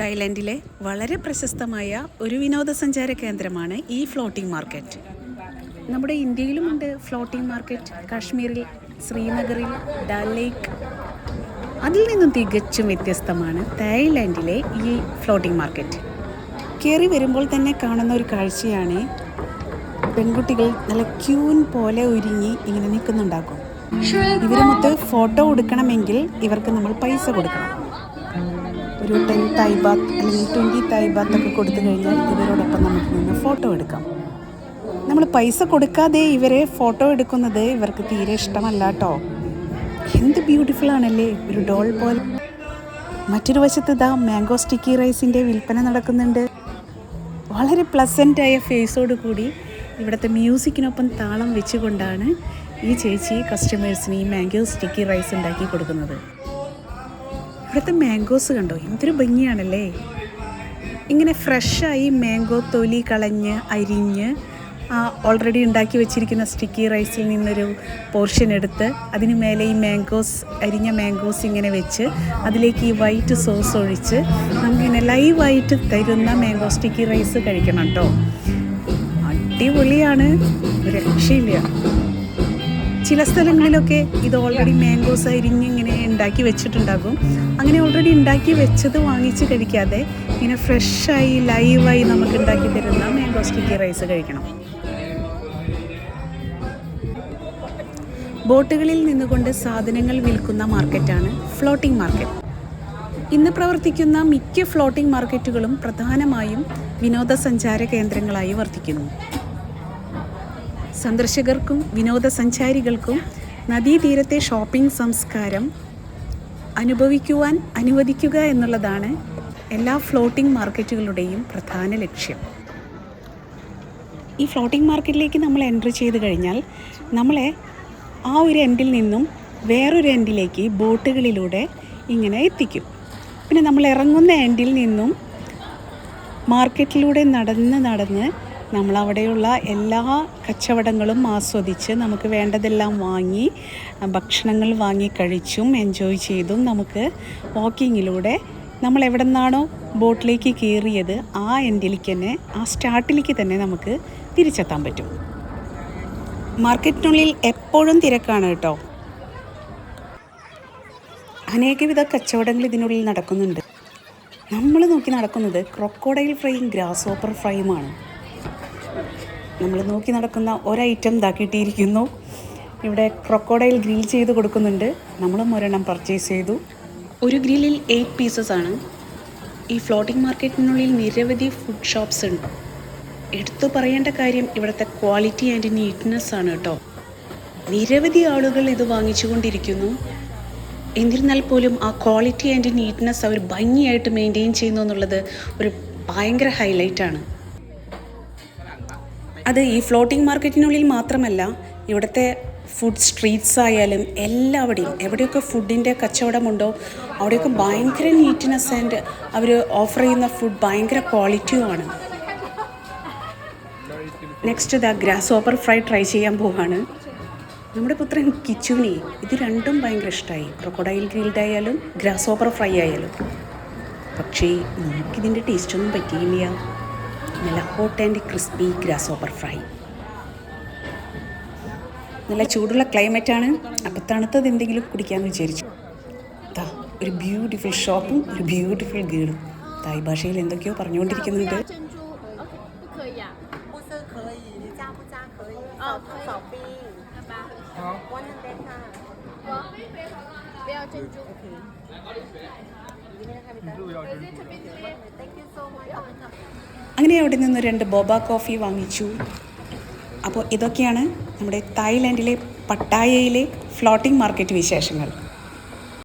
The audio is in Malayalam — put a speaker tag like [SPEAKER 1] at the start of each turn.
[SPEAKER 1] തായ്ലാൻഡിലെ വളരെ പ്രശസ്തമായ ഒരു വിനോദസഞ്ചാര കേന്ദ്രമാണ് ഈ ഫ്ലോട്ടിംഗ് മാർക്കറ്റ്. നമ്മുടെ ഇന്ത്യയിലുമുണ്ട് ഫ്ലോട്ടിംഗ് മാർക്കറ്റ്. കാശ്മീരിൽ ശ്രീനഗറിൽ ഡാൽ ലേക്ക്. അതിൽ നിന്നും തികച്ചും വ്യത്യസ്തമാണ് തായ്ലൻഡിലെ ഈ ഫ്ലോട്ടിംഗ് മാർക്കറ്റ്. കയറി വരുമ്പോൾ തന്നെ കാണുന്ന ഒരു കാഴ്ചയാണ് പെൺകുട്ടികൾ നല്ല ക്യൂൻ പോലെ ഒരുങ്ങി ഇങ്ങനെ നിൽക്കുന്നുണ്ടാക്കും. ഇവരുമൊത്ത് ഫോട്ടോ എടുക്കണമെങ്കിൽ ഇവർക്ക് നമ്മൾ പൈസ കൊടുക്കണം. ഒരു ടെൻ തൈബാത്ത് അല്ലെങ്കിൽ ട്വന്റി തൈബാത്ത് ഒക്കെ കൊടുത്തു കഴിഞ്ഞാൽ ഇവരോടൊപ്പം നമുക്ക് നിന്ന് ഫോട്ടോ എടുക്കാം. നമ്മൾ പൈസ കൊടുക്കാതെ ഇവരെ ഫോട്ടോ എടുക്കുന്നത് ഇവർക്ക് തീരെ ഇഷ്ടമല്ല കേട്ടോ. എന്ത് ബ്യൂട്ടിഫുൾ ആണല്ലേ ഒരു ഡോൾ പോലെ. മറ്റൊരു വശത്ത് ഇതാ മാംഗോ സ്റ്റിക്കി റൈസിന്റെ വിൽപ്പന നടക്കുന്നുണ്ട്. വളരെ പ്ലസന്റായ ഫേസോട് കൂടി ഇവിടുത്തെ മ്യൂസിക്കിനൊപ്പം താളം വെച്ചുകൊണ്ടാണ് ഈ ചേച്ചി കസ്റ്റമേഴ്സിന് ഈ മാംഗോ സ്റ്റിക്കി റൈസ് ഉണ്ടാക്കി കൊടുക്കുന്നത്. ഇവിടുത്തെ മാംഗോസ് കണ്ടോ? എന്തൊരു ഭംഗിയാണല്ലേ? ഇങ്ങനെ ഫ്രഷായി മാംഗോ തൊലി കളഞ്ഞ് അരിഞ്ഞ് ഓൾറെഡി ഉണ്ടാക്കി വെച്ചിരിക്കുന്ന സ്റ്റിക്കി റൈസിൽ നിന്നൊരു പോർഷൻ എടുത്ത് അതിന് മേലെ ഈ മാംഗോസ് അരിഞ്ഞ മാംഗോസ് ഇങ്ങനെ വെച്ച് അതിലേക്ക് ഈ വൈറ്റ് സോസ് ഒഴിച്ച് നമുക്കിങ്ങനെ ലൈവായിട്ട് തരുന്ന മാംഗോ സ്റ്റിക്കി റൈസ് കഴിക്കണം കേട്ടോ. അടിപൊളിയാണ്. രക്ഷയില്ല. ചില സ്ഥലങ്ങളിലൊക്കെ ഇത് ഓൾറെഡി മാംഗോസ് അരിഞ്ഞ് ഇങ്ങനെ ഉണ്ടാക്കി വെച്ചിട്ടുണ്ടാകും. അങ്ങനെ ഓൾറെഡി ഉണ്ടാക്കി വെച്ചത് വാങ്ങിച്ച് കഴിക്കാതെ ഇങ്ങനെ ഫ്രഷായി ലൈവായി നമുക്ക് ഉണ്ടാക്കി തരുന്ന മാംഗോ സ്റ്റിക്കി റൈസ് കഴിക്കണം. ബോട്ടുകളിൽ നിന്നുകൊണ്ട് സാധനങ്ങൾ വിൽക്കുന്ന മാർക്കറ്റാണ് ഫ്ലോട്ടിംഗ് മാർക്കറ്റ് ഇന്ന് പ്രവർത്തിക്കുന്ന മിക്ക ഫ്ലോട്ടിംഗ് മാർക്കറ്റുകളും പ്രധാനമായും വിനോദസഞ്ചാര കേന്ദ്രങ്ങളായി വർത്തിക്കുന്നു. സന്ദർശകർക്കും വിനോദസഞ്ചാരികൾക്കും നദീതീരത്തെ ഷോപ്പിംഗ് സംസ്കാരം അനുഭവിക്കുവാൻ അനുവദിക്കുക എന്നുള്ളതാണ് എല്ലാ ഫ്ലോട്ടിംഗ് മാർക്കറ്റുകളുടെയും പ്രധാന ലക്ഷ്യം. ഈ ഫ്ലോട്ടിംഗ് മാർക്കറ്റിലേക്ക് നമ്മൾ എൻട്രി ചെയ്ത് കഴിഞ്ഞാൽ നമ്മളെ ആ ഒരു എൻഡിൽ നിന്നും വേറൊരു എൻഡിലേക്ക് ബോട്ടുകളിലൂടെ ഇങ്ങനെ എത്തിക്കും. പിന്നെ നമ്മൾ ഇറങ്ങുന്ന എൻഡിൽ നിന്നും മാർക്കറ്റിലൂടെ നടന്ന് നടന്ന് നമ്മൾ അവിടെയുള്ള എല്ലാ കച്ചവടങ്ങളും ആസ്വദിച്ച് നമുക്ക് വേണ്ടതെല്ലാം വാങ്ങി ഭക്ഷണങ്ങൾ വാങ്ങി കഴിച്ചും എൻജോയ് ചെയ്തും നമുക്ക് വാക്കിങ്ങിലൂടെ നമ്മൾ എവിടെ നിന്നാണോ ബോട്ടിലേക്ക് കയറിയത് ആ എൻഡിലേക്ക് തന്നെ ആ സ്റ്റാർട്ടിലേക്ക് തന്നെ നമുക്ക് തിരിച്ചെത്താൻ പറ്റും. മാർക്കറ്റിനുള്ളിൽ എപ്പോഴും തിരക്കാണ് കേട്ടോ. അനേകവിധ കച്ചവടങ്ങൾ ഇതിനുള്ളിൽ നടക്കുന്നുണ്ട്. നമ്മൾ നോക്കി നടക്കുന്നത് ക്രൊക്കോഡൈൽ ഫ്രൈയും ഗ്രാസ് ഓപ്പർ ഫ്രൈയുമാണ്. നമ്മൾ നോക്കി നടക്കുന്ന ഒരൈറ്റം ഇതാക്കിയിട്ടിരിക്കുന്നു ഇവിടെ ക്രൊക്കോഡൈൽ ഗ്രിൽ ചെയ്ത് കൊടുക്കുന്നുണ്ട്. നമ്മളും ഒരെണ്ണം പർച്ചേസ് ചെയ്തു. ഒരു ഗ്രില്ലിൽ എയ്റ്റ് പീസസ് ആണ്. ഈ ഫ്ലോട്ടിംഗ് മാർക്കറ്റിനുള്ളിൽ നിരവധി ഫുഡ് ഷോപ്സ് ഉണ്ട്. എടുത്തു പറയേണ്ട കാര്യം ഇവിടുത്തെ ക്വാളിറ്റി ആൻഡ് നീറ്റ്നെസ് ആണ് കേട്ടോ. നിരവധി ആളുകൾ ഇത് വാങ്ങിച്ചുകൊണ്ടിരിക്കുന്നു. എന്നിരുന്നാൽ പോലും ആ ക്വാളിറ്റി ആൻഡ് നീറ്റ്നെസ് അവർ ഭംഗിയായിട്ട് മെയിന്റെയിൻ ചെയ്യുന്നു എന്നുള്ളത് ഒരു ഭയങ്കര ഹൈലൈറ്റാണ് അത് ഈ ഫ്ലോട്ടിംഗ് മാർക്കറ്റിനുള്ളിൽ മാത്രമല്ല ഇവിടുത്തെ ഫുഡ് സ്ട്രീറ്റ്സ് ആയാലും എല്ലാവിടെയും എവിടെയൊക്കെ ഫുഡിന്റെ കച്ചവടമുണ്ടോ അവിടെയൊക്കെ ഭയങ്കര നീറ്റ്നെസ് ആൻഡ് അവർ ഓഫർ ചെയ്യുന്ന ഫുഡ് ഭയങ്കര ക്വാളിറ്റിയുമാണ് നെക്സ്റ്റ് ഇതാ ഗ്രാസ് ഓപ്പർ ഫ്രൈ ട്രൈ ചെയ്യാൻ പോവാണ്. നമ്മുടെ പുത്രൻ കിച്ചുവിനെ ഇത് രണ്ടും ഭയങ്കര ഇഷ്ടമായി ക്രൊക്കോഡൈൽ ഗ്രിൽഡ് ആയാലും ഗ്രാസ് ഓപ്പർ ഫ്രൈ ആയാലും. പക്ഷേ നമുക്കിതിന്റെ ടേസ്റ്റൊന്നും പറ്റിയില്ല. നല്ല hot and crispy grasshopper fry നല്ല ചൂടുള്ള ക്ലൈമറ്റാണ് അപ്പോൾ തണുത്തത് എന്തെങ്കിലും കുടിക്കാമെന്ന് വിചാരിച്ചു. ദാ ഒരു ബ്യൂട്ടിഫുൾ ഷോപ്പും ഒരു ബ്യൂട്ടിഫുൾ ഗേളും തായ് ഭാഷയിൽ എന്തൊക്കെയോ പറഞ്ഞുകൊണ്ടിരിക്കുന്നുണ്ട്.
[SPEAKER 2] 珍珠 OK 不可以啊？
[SPEAKER 3] 不是可以，你加不加可以？
[SPEAKER 2] 哦
[SPEAKER 3] 少
[SPEAKER 2] 可以
[SPEAKER 3] 少冰。
[SPEAKER 2] 好吧，
[SPEAKER 3] 好，one hundred 看。
[SPEAKER 2] 不要珍珠。
[SPEAKER 3] Thank you so much.
[SPEAKER 1] അങ്ങനെ അവിടെ നിന്ന് രണ്ട് ബോബ കോഫി വാങ്ങിച്ചു അപ്പോൾ ഇതൊക്കെയാണ് നമ്മുടെ തായ്ലാൻഡിലെ പട്ടായയിലെ ഫ്ലോട്ടിംഗ് മാർക്കറ്റ് വിശേഷങ്ങൾ